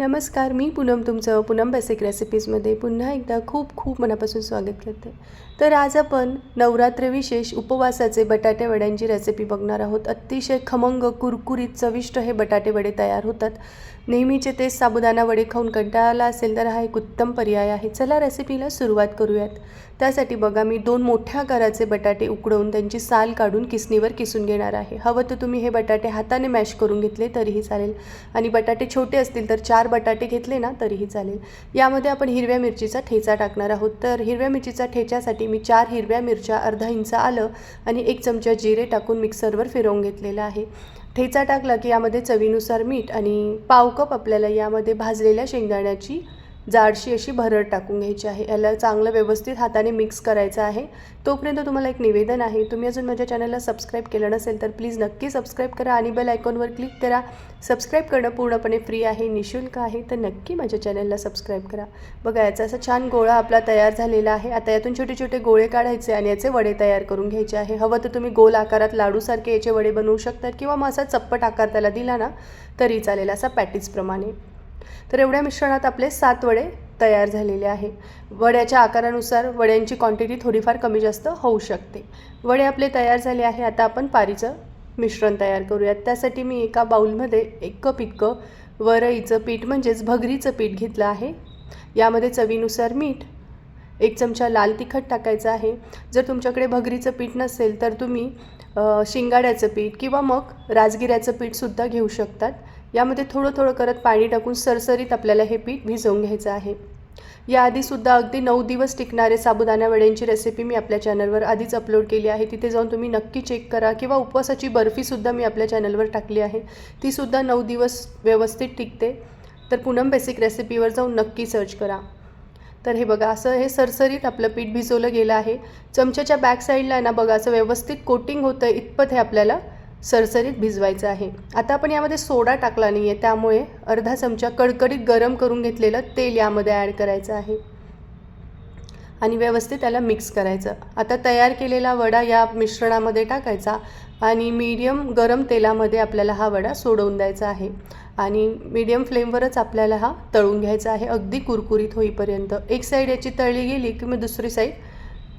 नमस्कार मी पूनम तुमचं पूनम बेसिक रेसिपीजमध्ये पुन्हा एकदा खूप खूप मनापासून स्वागत करते. तर आज आपण नवरात्र विशेष उपवासाचे बटाटे वड्यांची रेसिपी बघणार आहोत. अतिशय खमंग कुरकुरीत चविष्ट हे बटाटे वडे तयार होतात. नेहमीचे ते साबुदाणा वडे खाऊन कंटाळा असेल तर हा एक उत्तम पर्याय आहे. चला रेसिपीला सुरुवात करूयात. त्यासाठी बघा मी दोन मोठ्या आकाराचे बटाटे उकडवून त्यांची साल काढून किसणीवर किसून घेणार आहे. हवं तर तुम्ही हे बटाटे हाताने मॅश करून घेतले तरीही चालेल. आणि बटाटे छोटे असतील तर चार बटाटे घेतले ना तरीही चालेल. यामध्ये आपण हिरव्या मिरचीचा ठेचा टाकणार आहोत. तर हिरव्या मिरचीचा ठेच्यासाठी मी चार हिरव्या मिरच्या अर्धा इंच आलं आणि एक चमचा जिरे टाकून मिक्सरवर फिरवून घेतलेला आहे. ठेचा टाकला की यामध्ये चवीनुसार मीठ आणि पाव कप आपल्याला यामध्ये भाजलेल्या शेंगदाण्याची जाडशी अशी भरड टाकून घ्यायची आहे. याला चांगलं व्यवस्थित हाताने मिक्स करायचं आहे. तोपर्यंत तुम्हाला एक निवेदन आहे. तुम्ही अजून माझ्या चॅनलला सबस्क्राईब केलं नसेल तर प्लीज नक्की सबस्क्राईब करा आणि बेल आयकॉनवर क्लिक करा. सबस्क्राईब करणं पूर्णपणे फ्री आहे निशुल्क आहे तर नक्की माझ्या चॅनलला सबस्क्राईब करा. बघा याचा असा छान गोळा आपला तयार झालेला आहे. आता यातून छोटे छोटे गोळे काढायचे आणि याचे वडे तयार करून घ्यायचे आहे. हवं तर तुम्ही गोल आकारात लाडूसारखे याचे वडे बनवू शकतात किंवा मग असा चप्पट आकार त्याला दिला ना तरी चालेल. असा पॅटीजप्रमाणे तर एवढ्या मिश्रणात आपले सात वडे तयार झालेले आहे. वड्याच्या आकारानुसार वड्यांची क्वांटिटी थोडीफार कमी जास्त होऊ शकते. वडे आपले तयार झाले आहे. आता आपण पारीचं मिश्रण तयार करूयात. त्यासाठी मी एका बाऊलमध्ये एक कप इतकं वरईचं पीठ म्हणजेच भगरीचं पीठ घेतलं आहे. यामध्ये चवीनुसार मीठ एक चमचा लाल तिखट टाकायचं आहे. जर तुमच्याकडे भगरीचं पीठ नसेल तर तुम्ही शिंगाड्याचं पीठ किंवा मग राजगिऱ्याचं पीठसुद्धा घेऊ शकतात. यामध्ये थोडं थोडं करत पाणी टाकून सरसरीत आपल्याला हे पीठ भिजवून घ्यायचं आहे. याआधीसुद्धा अगदी नऊ दिवस टिकणारे साबुदाणा वड्यांची रेसिपी मी आपल्या चॅनलवर आधीच अपलोड केली आहे. तिथे जाऊन तुम्ही नक्की चेक करा किंवा उपवासाची बर्फीसुद्धा मी आपल्या चॅनलवर टाकली आहे. तीसुद्धा नऊ दिवस व्यवस्थित टिकते. तर पूनम बेसिक रेसिपीवर जाऊन नक्की सर्च करा. तर हे बघा असं हे सरसरीत आपलं पीठ भिजवलं गेलं आहे. चमच्याच्या बॅक साईडला ना बघा असं व्यवस्थित कोटिंग होतं इतपत हे आपल्याला सरसरीत भिजवायचं आहे. आता आपण यामध्ये सोडा टाकला नाही आहे त्यामुळे अर्धा चमचा कडकडीत गरम करून घेतलेलं तेल यामध्ये ॲड करायचं आहे. आणि व्यवस्थित त्याला मिक्स करायचं. आता तयार केलेला वडा या मिश्रणामध्ये टाकायचा आणि मीडियम गरम तेलामध्ये आपल्याला हा वडा सोडवून द्यायचा आहे. आणि मीडियम फ्लेमवरच आपल्याला हा तळून घ्यायचा आहे. अगदी कुरकुरीत होईपर्यंत. एक साईड याची तळली गेली की मग दुसरी साईड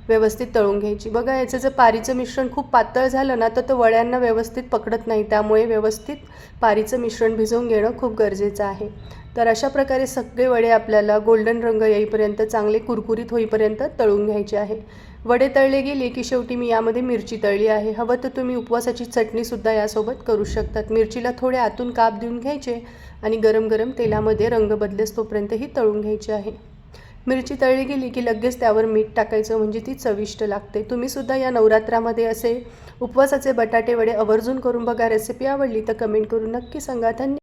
व्यवस्थित तळून घ्यायची. बघा याचं जर पारीचं मिश्रण खूप पातळ झालं ना तर तो वड्यांना व्यवस्थित पकडत नाही. त्यामुळे व्यवस्थित पारीचं मिश्रण भिजवून घेणं खूप गरजेचं आहे. तर अशा प्रकारे सगळे वडे आपल्याला गोल्डन रंग येईपर्यंत चांगले कुरकुरीत होईपर्यंत तळून घ्यायचे आहे वडे तळले गेले की शेवटी मी यामध्ये मिरची तळली आहे. हवं तर तुम्ही उपवासाची चटणीसुद्धा यासोबत करू शकतात. मिरचीला थोडे आतून काप देऊन घ्यायचे आणि गरम गरम तेलामध्ये रंग बदलेस तोपर्यंतही तळून घ्यायचे आहे. मिरची तळली गेली की लगेच त्यावर मीठ टाकायचं म्हणजे ती चविष्ट लागते. तुम्हीसुद्धा या नवरात्रामध्ये असे उपवासाचे बटाटे वडे आवर्जून करून बघा. रेसिपी आवडली तर कमेंट करून नक्की सांगा. धन्यवाद.